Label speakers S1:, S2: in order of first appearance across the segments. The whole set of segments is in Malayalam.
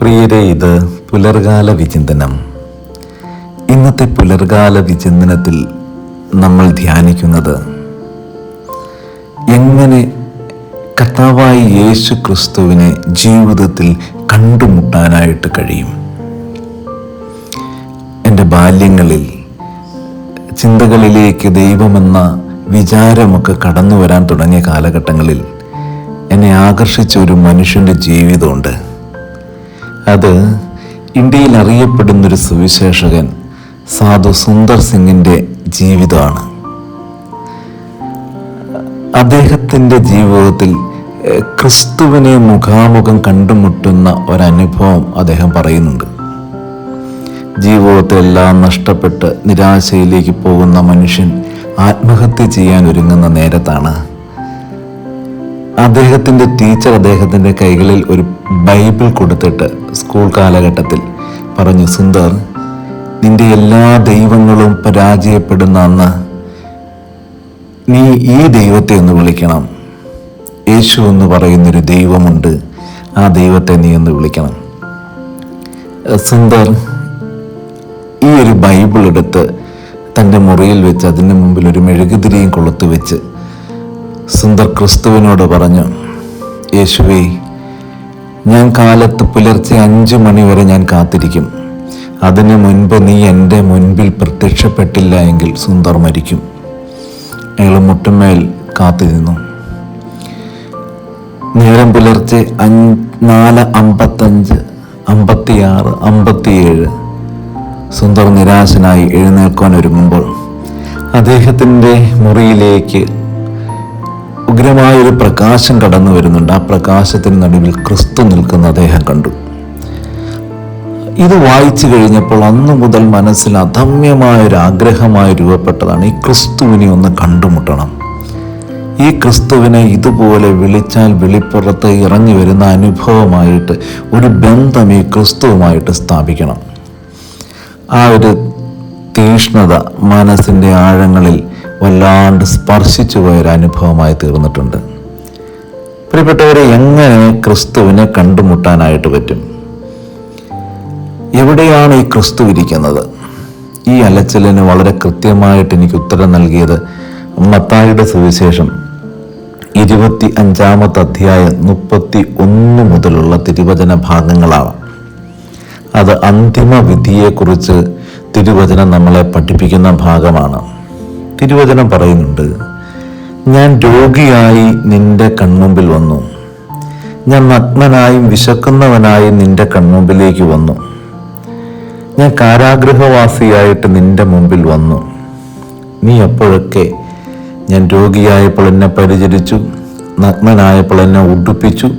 S1: പ്രിയരെ ഇത് പുലർകാല വിചിന്തനം. ഇന്നത്തെ പുലർകാല വിചിന്തനത്തിൽ നമ്മൾ ധ്യാനിക്കുന്നത് എങ്ങനെ കർത്താവായ യേശു ക്രിസ്തുവിനെ ജീവിതത്തിൽ കണ്ടുമുട്ടാനായിട്ട് കഴിയും. എന്റെ ബാല്യങ്ങളിൽ ചിന്തകളിലേക്ക് ദൈവമെന്ന വിചാരമൊക്കെ കടന്നു വരാൻ തുടങ്ങിയ കാലഘട്ടങ്ങളിൽ എന്നെ ആകർഷിച്ച ഒരു മനുഷ്യന്റെ ജീവിതമുണ്ട്. അത് ഇന്ത്യയിൽ അറിയപ്പെടുന്നൊരു സുവിശേഷകൻ സാധു സുന്ദർ സിംഗിന്റെ ജീവിതമാണ്. അദ്ദേഹത്തിന്റെ ജീവിതത്തിൽ ക്രിസ്തുവിനെ മുഖാമുഖം കണ്ടുമുട്ടുന്ന ഒരനുഭവം അദ്ദേഹം പറയുന്നുണ്ട്. ജീവിതത്തെല്ലാം നഷ്ടപ്പെട്ട് നിരാശയിലേക്ക് പോകുന്ന മനുഷ്യൻ ആത്മഹത്യ ചെയ്യാൻ ഒരുങ്ങുന്ന നേരത്താണ് അദ്ദേഹത്തിന്റെ ടീച്ചർ അദ്ദേഹത്തിന്റെ കൈകളിൽ ഒരു ബൈബിൾ കൊടുത്തിട്ട് സ്കൂൾ കാലഘട്ടത്തിൽ പറഞ്ഞു സുന്ദർ നിന്റെ എല്ലാ ദൈവങ്ങളും പരാജയപ്പെടുന്ന അന്ന് നീ ഈ ദൈവത്തെ ഒന്ന് വിളിക്കണം. യേശു എന്ന് പറയുന്നൊരു ദൈവമുണ്ട് ആ ദൈവത്തെ നീ ഒന്ന് വിളിക്കണം. സുന്ദർ ഈ ഒരു ബൈബിൾ എടുത്ത് തന്റെ മുറിയിൽ വെച്ച് അതിന്റെ മുമ്പിൽ ഒരു മെഴുകുതിരിയും കൊളുത്ത് വെച്ച് സുന്ദർ ക്രിസ്തുവിനോട് പറഞ്ഞു യേശുവേ ഞാൻ കാലത്ത് പുലർച്ചെ അഞ്ചു മണി വരെ ഞാൻ കാത്തിരിക്കും. അതിനു മുൻപ് നീ എന്റെ മുൻപിൽ പ്രത്യക്ഷപ്പെട്ടില്ല എങ്കിൽ സുന്ദർ മരിക്കും. അയാൾ മുട്ടുമേൽ കാത്തിരുന്നു. നേരം പുലർച്ചെ അഞ്ച് നാല് അമ്പത്തഞ്ച് അമ്പത്തിയാറ് അമ്പത്തിയേഴ്. സുന്ദർ നിരാശനായി എഴുന്നേൽക്കാൻ ഒരുങ്ങുമ്പോൾ അദ്ദേഹത്തിന്റെ മുറിയിലേക്ക് ഉഗ്രമായൊരു പ്രകാശം കടന്നു വരുന്നുണ്ട്. ആ പ്രകാശത്തിന് നടുവിൽ ക്രിസ്തു നിൽക്കുന്ന അദ്ദേഹം കണ്ടു. ഇത് വായിച്ചു കഴിഞ്ഞപ്പോൾ അന്നു മുതൽ മനസ്സിൽ അധമ്യമായ ഒരു ആഗ്രഹമായി രൂപപ്പെട്ടതാണ്. ഈ ക്രിസ്തുവിനെ ഒന്ന് കണ്ടുമുട്ടണം. ഈ ക്രിസ്തുവിനെ ഇതുപോലെ വിളിച്ചാൽ വിളിപ്പുറത്ത് ഇറങ്ങി വരുന്ന അനുഭവമായിട്ട് ഒരു ബന്ധം ഈ ക്രിസ്തുവുമായിട്ട് സ്ഥാപിക്കണം. ആ ഒരു തീഷ്ണത മനസ്സിന്റെ ആഴങ്ങളിൽ വല്ലാണ്ട് സ്പർശിച്ചു പോയൊരു അനുഭവമായി തീർന്നിട്ടുണ്ട്. പ്രിയപ്പെട്ടവരെ എങ്ങനെ ക്രിസ്തുവിനെ കണ്ടുമുട്ടാനായിട്ട് പറ്റും? എവിടെയാണ് ഈ ക്രിസ്തു ഇരിക്കുന്നത്? ഈ അലച്ചിലിന് വളരെ കൃത്യമായിട്ട് എനിക്ക് ഉത്തരം നൽകിയത് മത്തായിയുടെ സുവിശേഷം ഇരുപത്തി അഞ്ചാമത്തെ അധ്യായം മുപ്പത്തി ഒന്ന് മുതലുള്ള തിരുവചന ഭാഗങ്ങളാണ്. അത് അന്തിമ വിധിയെക്കുറിച്ച് തിരുവചനം നമ്മളെ പഠിപ്പിക്കുന്ന ഭാഗമാണ്. തിരുവചനം പറയുന്നുണ്ട് ഞാൻ രോഗിയായി നിന്റെ കൺമുമ്പിൽ വന്നു. ഞാൻ നഗ്നനായും വിശക്കുന്നവനായും നിന്റെ കൺമുമ്പിലേക്ക് വന്നു. ഞാൻ കാരാഗ്രഹവാസിയായിട്ട് നിന്റെ മുമ്പിൽ വന്നു. നീ എപ്പോഴൊക്കെ ഞാൻ രോഗിയായപ്പോൾ എന്നെ പരിചരിച്ചു നഗ്നനായപ്പോൾ എന്നെ ഉടുപ്പിച്ചു.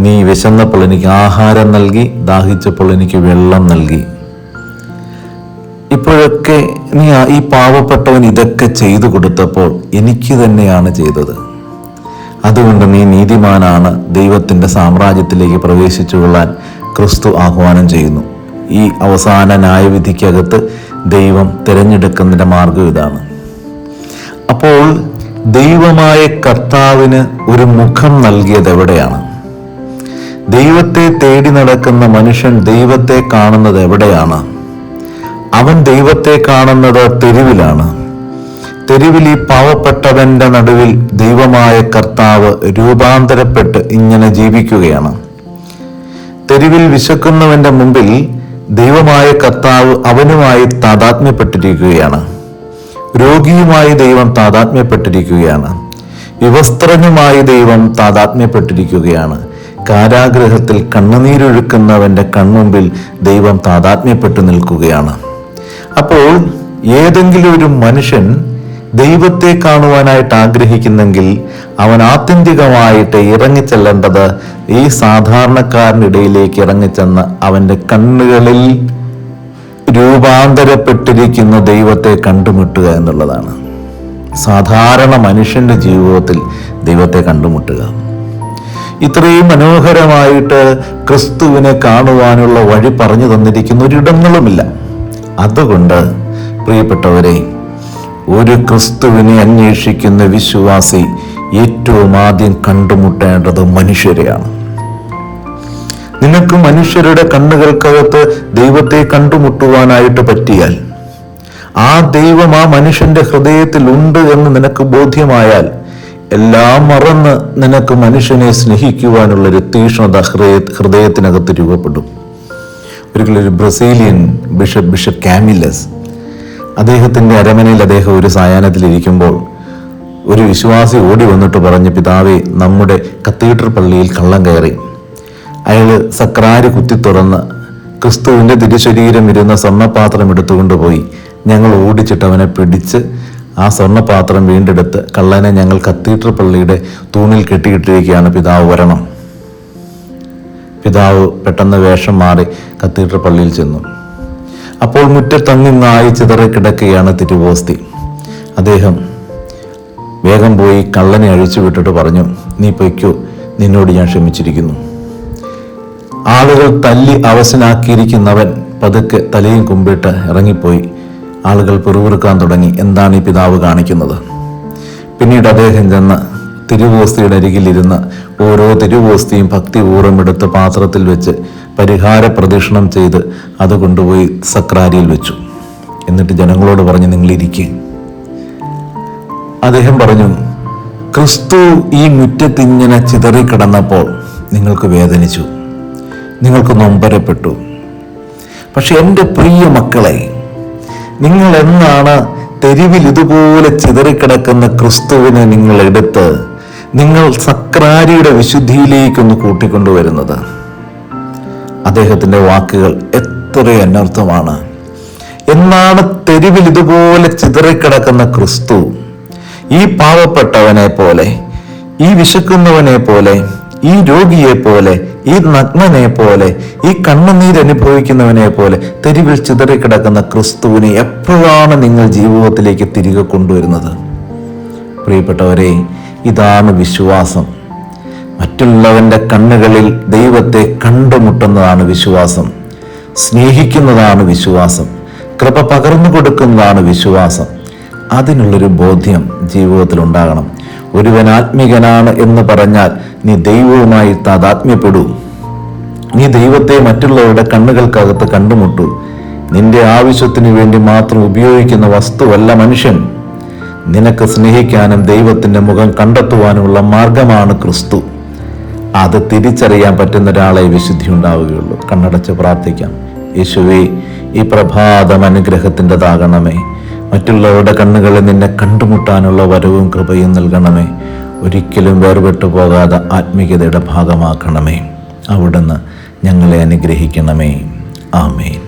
S1: നീ വിശന്നപ്പോൾ എനിക്ക് ആഹാരം നൽകി ദാഹിച്ചപ്പോൾ എനിക്ക് വെള്ളം നൽകി. ഇപ്പോഴൊക്കെ നീ ഈ പാവപ്പെട്ടവൻ ഇതൊക്കെ ചെയ്തു കൊടുത്തപ്പോൾ എനിക്ക് തന്നെയാണ് ചെയ്തത്. അതുകൊണ്ട് നീ നീതിമാനാണ് ദൈവത്തിന്റെ സാമ്രാജ്യത്തിലേക്ക് പ്രവേശിച്ചുകൊള്ളാൻ ക്രിസ്തു ആഹ്വാനം ചെയ്യുന്നു. ഈ അവസാന ന്യായവിധിക്കകത്ത് ദൈവം തിരഞ്ഞെടുക്കുന്നതിന്റെ മാർഗം ഇതാണ്. അപ്പോൾ ദൈവമായ കർത്താവിന് ഒരു മുഖം നൽകിയത് എവിടെയാണ്? ദൈവത്തെ തേടി നടക്കുന്ന മനുഷ്യൻ ദൈവത്തെ കാണുന്നത് എവിടെയാണ്? അവൻ ദൈവത്തെ കാണുന്നത് തെരുവിലാണ്. തെരുവിൽ ഈ പാവപ്പെട്ടവന്റെ നടുവിൽ ദൈവമായ കർത്താവ് രൂപാന്തരപ്പെട്ട് ഇങ്ങനെ ജീവിക്കുകയാണ്. തെരുവിൽ വിശക്കുന്നവന്റെ മുമ്പിൽ ദൈവമായ കർത്താവ് അവനുമായി താതാത്മ്യപ്പെട്ടിരിക്കുകയാണ്. രോഗിയുമായി ദൈവം താതാത്മ്യപ്പെട്ടിരിക്കുകയാണ്. വിവസ്ത്രനുമായി ദൈവം താതാത്മ്യപ്പെട്ടിരിക്കുകയാണ്. കാരാഗ്രഹത്തിൽ കണ്ണുനീരൊഴുക്കുന്നവന്റെ കൺമുമ്പിൽ ദൈവം താതാത്മ്യപ്പെട്ടു നിൽക്കുകയാണ്. അപ്പോൾ ഏതെങ്കിലും ഒരു മനുഷ്യൻ ദൈവത്തെ കാണുവാനായിട്ട് ആഗ്രഹിക്കുന്നെങ്കിൽ അവൻ ആത്യന്തികമായിട്ട് ഇറങ്ങിച്ചെല്ലേണ്ടത് ഈ സാധാരണക്കാരനിടയിലേക്ക് ഇറങ്ങിച്ചെന്ന് അവന്റെ കണ്ണുകളിൽ രൂപാന്തരപ്പെട്ടിരിക്കുന്ന ദൈവത്തെ കണ്ടുമുട്ടുക എന്നുള്ളതാണ്. സാധാരണ മനുഷ്യന്റെ ജീവിതത്തിൽ ദൈവത്തെ കണ്ടുമുട്ടുക. ഇത്രയും മനോഹരമായിട്ട് ക്രിസ്തുവിനെ കാണുവാനുള്ള വഴി പറഞ്ഞു തന്നിരിക്കുന്ന ഒരിടങ്ങളുമില്ല അതുകൊണ്ട് പ്രിയപ്പെട്ടവരെ ഒരു ക്രിസ്തുവിനെ അന്വേഷിക്കുന്ന വിശ്വാസി ഏറ്റവും ആദ്യം കണ്ടുമുട്ടേണ്ടത് മനുഷ്യരെയാണ്. നിനക്ക് മനുഷ്യരുടെ കണ്ണുകൾക്കകത്ത് ദൈവത്തെ കണ്ടുമുട്ടുവാനായിട്ട് പറ്റിയാൽ ആ ദൈവം ആ മനുഷ്യന്റെ ഹൃദയത്തിൽ ഉണ്ട് എന്ന് നിനക്ക് ബോധ്യമായാൽ എല്ലാം മറന്ന് നിനക്ക് മനുഷ്യനെ സ്നേഹിക്കുവാനുള്ളൊരു തീക്ഷ്ണത ഹൃദയ ഹൃദയത്തിനകത്ത് രൂപപ്പെടും. ഒരിക്കലും ഒരു ബ്രസീലിയൻ ബിഷപ്പ് ബിഷപ്പ് കാമില്ലസ്. അദ്ദേഹത്തിന്റെ അരമനയിൽ അദ്ദേഹം ഒരു സായാഹ്നത്തിലിരിക്കുമ്പോൾ ഒരു വിശ്വാസി ഓടി വന്നിട്ട് പറഞ്ഞ് പിതാവെ നമ്മുടെ കത്തീഡ്രൽ പള്ളിയിൽ കള്ളം കയറി. അയാൾ സക്രാര് കുത്തി തുറന്ന് ക്രിസ്തുവിന്റെ തിരുശരീരം ഇരുന്ന സ്വർണപാത്രം എടുത്തുകൊണ്ട് പോയി. ഞങ്ങൾ ഓടിച്ചിട്ട് അവനെ പിടിച്ച് ആ സ്വർണപാത്രം വീണ്ടെടുത്ത് കള്ളനെ ഞങ്ങൾ കത്തീഡ്രൽ പള്ളിയുടെ തൂണിൽ കെട്ടിയിട്ടിരിക്കുകയാണ്. പിതാവ് വരണം. പിതാവ് പെട്ടെന്ന് വേഷം മാറി കത്തീഡ്രൽ പള്ളിയിൽ ചെന്നു. അപ്പോൾ മുറ്റത്തങ്ങി നായി ചിതറിക്കിടക്കുകയാണ് തിരുവോസ്തി. അദ്ദേഹം വേഗം പോയി കള്ളനെ അഴിച്ചു വിട്ടിട്ട് പറഞ്ഞു നീ പൊയ്ക്കോ നിന്നോട് ഞാൻ ക്ഷമിച്ചിരിക്കുന്നു. ആളുകൾ തല്ലി അവശനാക്കിയിരിക്കുന്നവൻ പതുക്കെ തലയും കുമ്പിട്ട് ഇറങ്ങിപ്പോയി. ആളുകൾ പിറുപിറുക്കാൻ തുടങ്ങി. എന്താണ് ഈ പിതാവ് കാണിക്കുന്നത്? പിന്നീട് അദ്ദേഹം ചെന്ന് തിരുവോസ്തിയുടെ അരികിലിരുന്ന് ഓരോ തിരുവോസ്തിയും ഭക്തിപൂർവം എടുത്ത് പാത്രത്തിൽ വെച്ച് പരിഹാര പ്രദക്ഷിണം ചെയ്ത് അത് കൊണ്ടുപോയി സക്രാരിയിൽ വെച്ചു. എന്നിട്ട് ജനങ്ങളോട് പറഞ്ഞു നിങ്ങൾ ഇരിക്കേ അദ്ദേഹം പറഞ്ഞു ക്രിസ്തു ഈ മുറ്റത്തിങ്ങനെ ചിതറിക്കിടന്നപ്പോൾ നിങ്ങൾക്ക് വേദനിച്ചു. നിങ്ങൾക്ക് നൊമ്പരപ്പെട്ടു. പക്ഷെ എന്റെ പ്രിയ മക്കളെ നിങ്ങൾ എന്നാണ് തെരുവിൽ ഇതുപോലെ ചിതറിക്കിടക്കുന്ന ക്രിസ്തുവിനെ നിങ്ങൾ എടുത്ത് നിങ്ങൾ സക്രാരിയുടെ വിശുദ്ധിയിലേക്കൊന്ന് കൂട്ടിക്കൊണ്ടുവരുന്നത്? അദ്ദേഹത്തിന്റെ വാക്കുകൾ എത്ര അനർത്ഥമാണ്. എന്നാണ് തെരുവിൽ ഇതുപോലെ ചിതറിക്കിടക്കുന്ന ക്രിസ്തു ഈ പാവപ്പെട്ടവനെ പോലെ ഈ വിശക്കുന്നവനെ പോലെ ഈ രോഗിയെ പോലെ ഈ നഗ്നനെ പോലെ ഈ കണ്ണുനീര് അനുഭവിക്കുന്നവനെ പോലെ തെരുവിൽ ചിതറിക്കിടക്കുന്ന ക്രിസ്തുവിനെ എപ്പോഴാണ് നിങ്ങൾ ജീവിതത്തിലേക്ക് തിരികെ കൊണ്ടുവരുന്നത്? പ്രിയപ്പെട്ടവരെ ഇതാണ് വിശ്വാസം. മറ്റുള്ളവന്റെ കണ്ണുകളിൽ ദൈവത്തെ കണ്ടുമുട്ടുന്നതാണ് വിശ്വാസം. സ്നേഹിക്കുന്നതാണ് വിശ്വാസം. കൃപ പകർന്നു കൊടുക്കുന്നതാണ് വിശ്വാസം. അതിനുള്ളൊരു ബോധ്യം ജീവിതത്തിൽ ഉണ്ടാകണം. ഒരുവൻ ആത്മികനാണ് എന്ന് പറഞ്ഞാൽ നീ ദൈവവുമായി താതാത്മ്യപ്പെടൂ. നീ ദൈവത്തെ മറ്റുള്ളവരുടെ കണ്ണുകൾക്കകത്ത് കണ്ടുമുട്ടു. നിന്റെ ആവശ്യത്തിന് വേണ്ടി മാത്രം ഉപയോഗിക്കുന്ന വസ്തുവല്ല മനുഷ്യൻ. നിനക്ക് സ്നേഹിക്കാനും ദൈവത്തിന്റെ മുഖം കണ്ടെത്തുവാനുമുള്ള മാർഗമാണ് ക്രിസ്തു. അത് തിരിച്ചറിയാൻ പറ്റുന്ന ഒരാളെ വിശുദ്ധി ഉണ്ടാവുകയുള്ളൂ. കണ്ണടച്ച് പ്രാർത്ഥിക്കാം. യേശുവേ ഈ പ്രഭാതം അനുഗ്രഹത്തിന്റെതാകണമേ. മറ്റുള്ളവരുടെ കണ്ണുകളിൽ നിന്നെ കണ്ടുമുട്ടാനുള്ള വരവും കൃപയും നൽകണമേ. ഒരിക്കലും വേർപെട്ടു പോകാതെ ആത്മീയതയുടെ ഭാഗമാക്കണമേ. അവിടുന്ന് ഞങ്ങളെ അനുഗ്രഹിക്കണമേ. ആമേൻ.